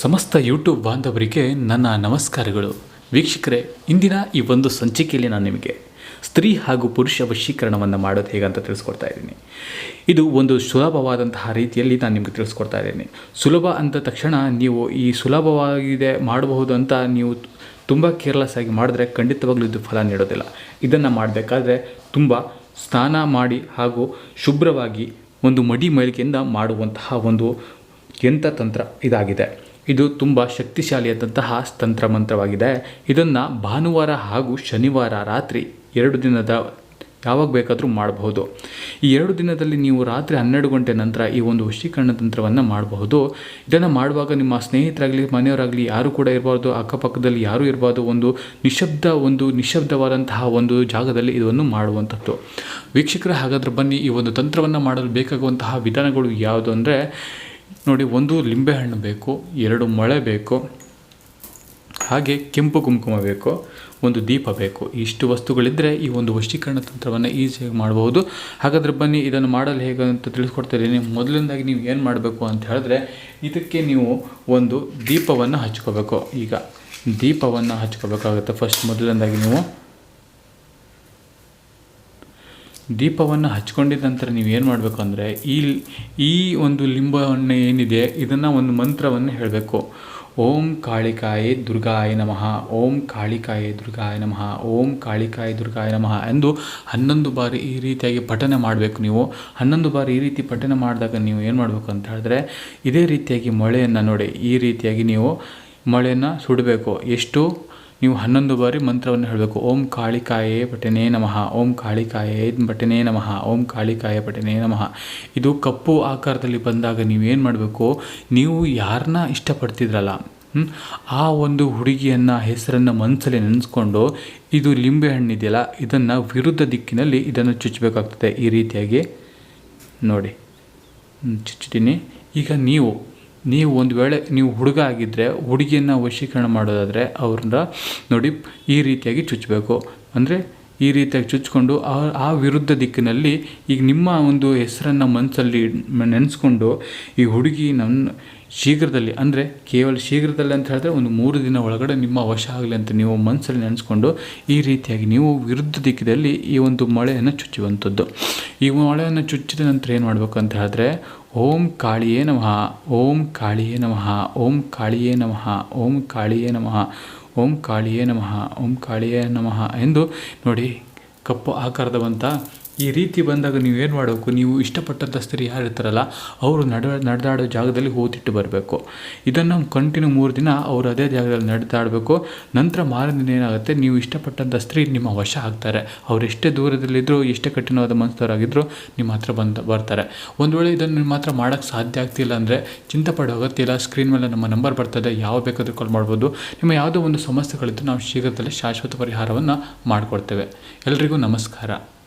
ಸಮಸ್ತ ಯೂಟ್ಯೂಬ್ ಬಾಂಧವರಿಗೆ ನನ್ನ ನಮಸ್ಕಾರಗಳು. ವೀಕ್ಷಕರೇ, ಇಂದಿನ ಈ ಒಂದು ಸಂಚಿಕೆಯಲ್ಲಿ ನಾನು ನಿಮಗೆ ಸ್ತ್ರೀ ಹಾಗೂ ಪುರುಷ ವಶೀಕರಣವನ್ನು ಮಾಡೋದು ಹೇಗಂತ ತಿಳಿಸ್ಕೊಡ್ತಾ ಇದ್ದೀನಿ. ಇದು ಒಂದು ಸುಲಭವಾದಂತಹ ರೀತಿಯಲ್ಲಿ ನಾನು ನಿಮಗೆ ತಿಳಿಸ್ಕೊಡ್ತಾ ಇದ್ದೀನಿ. ಸುಲಭ ಅಂದ ತಕ್ಷಣ ನೀವು ಈ ಸುಲಭವಾಗಿದೆ ಮಾಡಬಹುದು ಅಂತ ನೀವು ತುಂಬ ಕೇರ್ಲೆಸ್ ಆಗಿ ಮಾಡಿದ್ರೆ ಖಂಡಿತವಾಗ್ಲೂ ಇದು ಫಲ ನೀಡೋದಿಲ್ಲ. ಇದನ್ನು ಮಾಡಬೇಕಾದ್ರೆ ತುಂಬ ಸ್ನಾನ ಮಾಡಿ ಹಾಗೂ ಶುಭ್ರವಾಗಿ ಒಂದು ಮಡಿ ಮೈಲಿಕೆಯಿಂದ ಮಾಡುವಂತಹ ಒಂದು ಯಂತ್ರತಂತ್ರ ಇದಾಗಿದೆ. ಇದು ತುಂಬ ಶಕ್ತಿಶಾಲಿಯಾದಂತಹ ತಂತ್ರ ಮಂತ್ರವಾಗಿದೆ ಇದನ್ನು ಭಾನುವಾರ ಹಾಗೂ ಶನಿವಾರ ರಾತ್ರಿ ಎರಡು ದಿನದ ಯಾವಾಗ ಬೇಕಾದರೂ ಮಾಡಬಹುದು. ಈ ಎರಡು ದಿನದಲ್ಲಿ ನೀವು ರಾತ್ರಿ ಹನ್ನೆರಡು ಗಂಟೆ ನಂತರ ಈ ಒಂದು ವಶೀಕರಣ ತಂತ್ರವನ್ನು ಮಾಡಬಹುದು. ಇದನ್ನು ಮಾಡುವಾಗ ನಿಮ್ಮ ಸ್ನೇಹಿತರಾಗಲಿ, ಮನೆಯವರಾಗಲಿ ಯಾರು ಕೂಡ ಇರಬಾರ್ದು, ಅಕ್ಕಪಕ್ಕದಲ್ಲಿ ಯಾರೂ ಇರಬಾರ್ದು. ಒಂದು ನಿಶಬ್ದ, ಒಂದು ನಿಶಬ್ದವಾದಂತಹ ಒಂದು ಜಾಗದಲ್ಲಿ ಇದನ್ನು ಮಾಡುವಂಥದ್ದು. ವೀಕ್ಷಕರ, ಹಾಗಾದ್ರೆ ಬನ್ನಿ ಈ ಒಂದು ತಂತ್ರವನ್ನು ಮಾಡಲು ಬೇಕಾಗುವಂತಹ ವಿಧಾನಗಳು ಯಾವುದು ಅಂದರೆ ನೋಡಿ, ಒಂದು ಲಿಂಬೆಹಣ್ಣು ಬೇಕು, ಎರಡು ಮೊಳೆ ಬೇಕು, ಹಾಗೆ ಕೆಂಪು ಕುಂಕುಮ ಬೇಕು, ಒಂದು ದೀಪ ಬೇಕು. ಇಷ್ಟು ವಸ್ತುಗಳಿದ್ದರೆ ಈ ಒಂದು ವಶೀಕರಣ ತಂತ್ರವನ್ನು ಈಸಿಯಾಗಿ ಮಾಡಬಹುದು. ಹಾಗಾದರೆ ಬನ್ನಿ, ಇದನ್ನು ಮಾಡಲು ಹೇಗೆ ಅಂತ ತಿಳಿಸ್ಕೊಡ್ತಿದ್ದೀನಿ ಮೊದಲಿಂದಾಗಿ ನೀವು ಏನು ಮಾಡಬೇಕು ಅಂತ ಹೇಳಿದ್ರೆ, ಇದಕ್ಕೆ ನೀವು ಒಂದು ದೀಪವನ್ನು ಹಚ್ಕೋಬೇಕು. ಈಗ ದೀಪವನ್ನು ಹಚ್ಕೋಬೇಕಾಗುತ್ತೆ. ಫಸ್ಟ್ ಮೊದಲನೇದಾಗಿ ನೀವು ದೀಪವನ್ನು ಹಚ್ಕೊಂಡಿದ್ದ ನಂತರ ನೀವು ಏನು ಮಾಡಬೇಕು ಅಂದರೆ ಈ ಈ ಒಂದು ಲಿಂಬವನ್ನು ಏನಿದೆ, ಇದನ್ನು ಒಂದು ಮಂತ್ರವನ್ನು ಹೇಳಬೇಕು. ಓಂ ಕಾಳಿಕಾಯಿ ದುರ್ಗಾಯ ನಮಃ, ಓಂ ಕಾಳಿಕಾಯಿ ದುರ್ಗಾಯ ನಮಃ, ಓಂ ಕಾಳಿಕಾಯಿ ದುರ್ಗಾಯ ನಮಃ ಎಂದು ಹನ್ನೊಂದು ಬಾರಿ ಈ ರೀತಿಯಾಗಿ ಪಠನೆ ಮಾಡಬೇಕು ನೀವು. ಹನ್ನೊಂದು ಬಾರಿ ಈ ರೀತಿ ಪಠನೆ ಮಾಡಿದಾಗ ನೀವು ಏನು ಮಾಡಬೇಕು ಅಂತ ಹೇಳಿದ್ರೆ, ಇದೇ ರೀತಿಯಾಗಿ ಮೊಳೆಯನ್ನು ನೋಡಿ, ಈ ರೀತಿಯಾಗಿ ನೀವು ಮೊಳೆಯನ್ನು ಸುಡಬೇಕು. ಎಷ್ಟು? ನೀವು ಹನ್ನೊಂದು ಬಾರಿ ಮಂತ್ರವನ್ನು ಹೇಳಬೇಕು. ಓಂ ಕಾಳಿಕಾಯೇ ಪಟನೇ ನಮಃ. ಓಂ ಕಾಳಿಕಾಯೇ ಪಟನೇ ನಮಃ. ಓಂ ಕಾಳಿಕಾಯೇ ಪಟನೇ ನಮಃ. ಇದು ಕಪ್ಪು ಆಕಾರದಲ್ಲಿ ಬಂದಾಗ ನೀವೇನು ಮಾಡಬೇಕು? ನೀವು ಯಾರನ್ನ ಇಷ್ಟಪಡ್ತಿದ್ರಲ್ಲ ಆ ಒಂದು ಹುಡುಗಿಯನ್ನು, ಹೆಸರನ್ನು ಮನಸ್ಸಲ್ಲಿ ನೆನೆಸ್ಕೊಂಡು ಇದು ಲಿಂಬೆ ಹಣ್ಣಿದೆಯಲ್ಲ ಇದನ್ನು ವಿರುದ್ಧ ದಿಕ್ಕಿನಲ್ಲಿ ಇದನ್ನು ಚುಚ್ಚಬೇಕಾಗ್ತದೆ ಈ ರೀತಿಯಾಗಿ ನೋಡಿ. ಚುಚ್ಚಿದ್ದೀನಿ. ಈಗ ನೀವು ನೀವು ಒಂದು ವೇಳೆ ನೀವು ಹುಡುಗ ಆಗಿದ್ದರೆ ಹುಡುಗಿಯನ್ನು ವಶೀಕರಣ ಮಾಡೋದಾದರೆ ಅವ್ರನ್ನ ನೋಡಿ ಈ ರೀತಿಯಾಗಿ ಚುಚ್ಚಬೇಕು. ಅಂದರೆ ಈ ರೀತಿಯಾಗಿ ಚುಚ್ಕೊಂಡು ಆ ಆ ವಿರುದ್ಧ ದಿಕ್ಕಿನಲ್ಲಿ ಈಗ ನಿಮ್ಮ ಒಂದು ಹೆಸರನ್ನು ಮನಸ್ಸಲ್ಲಿ ನೆನೆಸ್ಕೊಂಡು ಈ ಹುಡುಗಿ ನನ್ನ ಶೀಘ್ರದಲ್ಲಿ, ಅಂದರೆ ಕೇವಲ ಶೀಘ್ರದಲ್ಲಿ ಅಂತ ಹೇಳಿದ್ರೆ ಒಂದು ಮೂರು ದಿನ ಒಳಗಡೆ ನಿಮ್ಮ ವಶ ಆಗಲಿ ಅಂತ ನೀವು ಮನಸ್ಸಲ್ಲಿ ನೆನೆಸ್ಕೊಂಡು ಈ ರೀತಿಯಾಗಿ ನೀವು ವಿರುದ್ಧ ದಿಕ್ಕಿನಲ್ಲಿ ಈ ಒಂದು ಮಳೆಯನ್ನು ಚುಚ್ಚುವಂಥದ್ದು. ಈ ಮಳೆಯನ್ನು ಚುಚ್ಚಿದ ನಂತರ ಏನು ಮಾಡಬೇಕು ಅಂತ ಹೇಳಿದ್ರೆ, ಓಂ ಕಾಳಿಯೇ ನಮಃ, ಓಂ ಕಾಳಿಯೇ ನಮಃ, ಓಂ ಕಾಳಿಯೇ ನಮಃ, ಓಂ ಕಾಳಿಯೇ ನಮಃ ಓಂ ಕಾಳಿಯೇ ನಮಃ ಓಂ ಕಾಳಿಯೇ ನಮಃ ಎಂದು ನೋಡಿ ಕಪ್ಪು ಆಕಾರದವಂತ ಈ ರೀತಿ ಬಂದಾಗ ನೀವು ಏನು ಮಾಡಬೇಕು? ನೀವು ಇಷ್ಟಪಟ್ಟಂಥ ಸ್ತ್ರೀ ಯಾರಿರ್ತಾರಲ್ಲ ಅವರು ನಡ, ನಡೆದಾಡೋ ಜಾಗದಲ್ಲಿ ಹೂತಿಟ್ಟು ಬರಬೇಕು. ಇದನ್ನು ಕಂಟಿನ್ಯೂ ಮೂರು ದಿನ ಅವರು ಅದೇ ಜಾಗದಲ್ಲಿ ನಡೆದಾಡಬೇಕು. ನಂತರ ಮಾರನೇ ಏನಾಗುತ್ತೆ? ನೀವು ಇಷ್ಟಪಟ್ಟಂಥ ಸ್ತ್ರೀ ನಿಮ್ಮ ವಶ ಆಗ್ತಾರೆ. ಅವ್ರು ಎಷ್ಟೇ ದೂರದಲ್ಲಿದ್ದರೂ ಎಷ್ಟೇ ಕಠಿಣವಾದ ಮನಸ್ಸವರಾಗಿದ್ದರೂ ನಿಮ್ಮ ಹತ್ರ ಬಂದು, ಬರ್ತಾರೆ. ಒಂದು ವೇಳೆ ಇದನ್ನು ನಿಮ್ಮ ಹತ್ರ ಮಾಡೋಕ್ಕೆ ಸಾಧ್ಯ ಆಗ್ತಿಲ್ಲ ಅಂದರೆ ಚಿಂತೆ ಪಡೋ ಅಗತ್ಯ ಇಲ್ಲ. ಸ್ಕ್ರೀನ್ ಮೇಲೆ ನಮ್ಮ ನಂಬರ್ ಬರ್ತದೆ. ಯಾವ ಬೇಕಾದರೂ ಕಾಲ್ ಮಾಡ್ಬೋದು. ನಿಮ್ಮ ಯಾವುದೋ ಒಂದು ಸಮಸ್ಯೆಗಳಿದ್ದು ನಾವು ಶೀಘ್ರದಲ್ಲೇ ಶಾಶ್ವತ ಪರಿಹಾರವನ್ನು ಮಾಡಿಕೊಡ್ತೇವೆ. ಎಲ್ರಿಗೂ ನಮಸ್ಕಾರ.